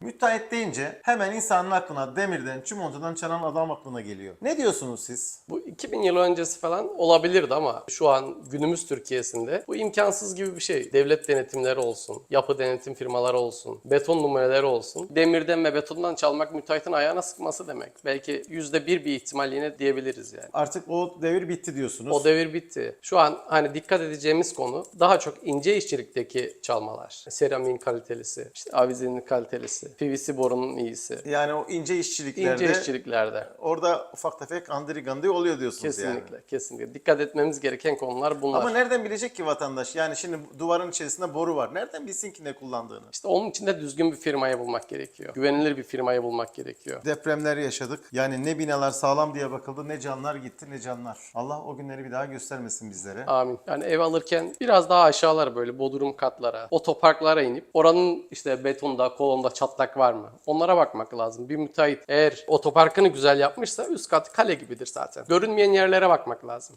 Müteahhit deyince hemen insanın aklına demirden, çimentodan çalan adam aklına geliyor. Ne diyorsunuz siz? Bu 2000 yıl öncesi falan olabilirdi ama şu an günümüz Türkiye'sinde bu imkansız gibi bir şey. Devlet denetimleri olsun, yapı denetim firmaları olsun, beton numuneleri olsun. Demirden ve betondan çalmak müteahhitin ayağına sıkması demek. Belki %1 bir ihtimal yine diyebiliriz yani. Artık o devir bitti diyorsunuz. O devir bitti. Şu an hani dikkat edeceğimiz konu daha çok ince işçilikteki çalmalar. Seramiğin kalitelisi, işte avizenin kalitelisi, PVC borunun iyisi. yani o ince işçiliklerde İnce işçiliklerde. orada ufak tefek andiri gandiri oluyor diyorsunuz yani. Kesinlikle, kesinlikle. Dikkat etmemiz gereken konular bunlar. Ama nereden bilecek ki vatandaş? Yani şimdi duvarın içerisinde boru var. Nereden bilsin ki ne kullandığını? İşte onun için de düzgün bir firmayı bulmak gerekiyor. Güvenilir bir firmayı bulmak gerekiyor. Depremler yaşadık. Yani ne binalar sağlam diye bakıldı, ne canlar gitti, ne canlar. Allah o günleri bir daha göstermesin bizlere. Amin. Yani ev alırken biraz daha aşağılara böyle bodrum katlara, otoparklara inip oranın işte betonda, kolonda çatlak var mı? Onlara bakmak lazım. Bir müteahhit eğer otoparkını güzel yapmışsa üst kat kale gibidir zaten. Görünmeyen yerlere bakmak lazım.